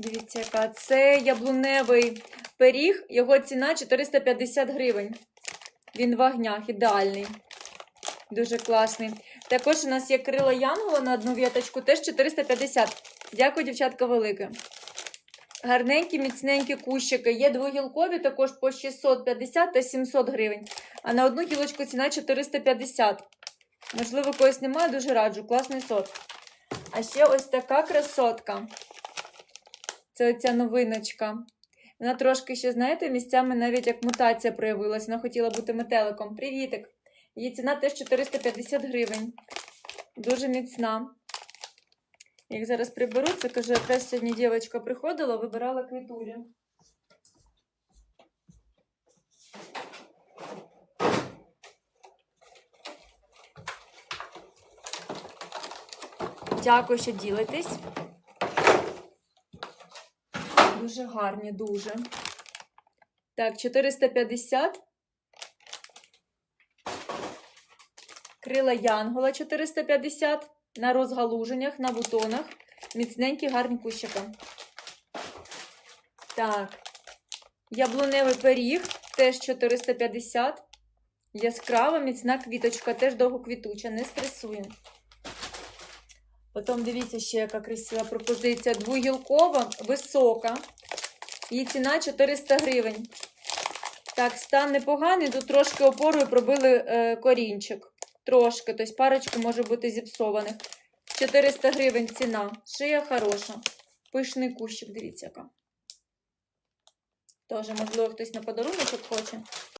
Дивіться, яка це яблуневий пиріг, його ціна 450 гривень. Він в вагнях, ідеальний. Дуже класний. Також у нас є крила Янгола на одну віточку, теж 450. Дякую, дівчатка, велике. Гарненькі, міцненькі кущики. Є двогілкові також по 650 та 700 гривень. А на одну гілочку ціна 450. Можливо, когось немає, дуже раджу. Класний сорт. А ще ось така красотка. Це оця новиночка. Вона трошки ще, знаєте, місцями навіть як мутація проявилась. Вона хотіла бути метеликом. Привітик! Її ціна теж 450 гривень. Дуже міцна. Як зараз приберу, це кажу, якраз сьогодні дівчинка приходила, вибирала квітулі. Дякую, що ділитесь. Дуже гарні, дуже. Так, 450. Крила Янгола 450. На розгалуженнях, на бутонах. Міцненькі, гарні кущики. Так. Яблуневий пиріг теж 450. Яскрава, міцна квіточка, теж довгоквітуча, не стресує. Потім дивіться ще, яка красива пропозиція. Двогілкова, висока. Її ціна 400 гривень. Так, стан непоганий, тут трошки опорою пробили е, корінчик. Трошки, тобто парочку може бути зіпсованих. 400 гривень ціна. Шия хороша. Пишний кущик, дивіться яка. Теж, можливо, хтось на подарунок хоче.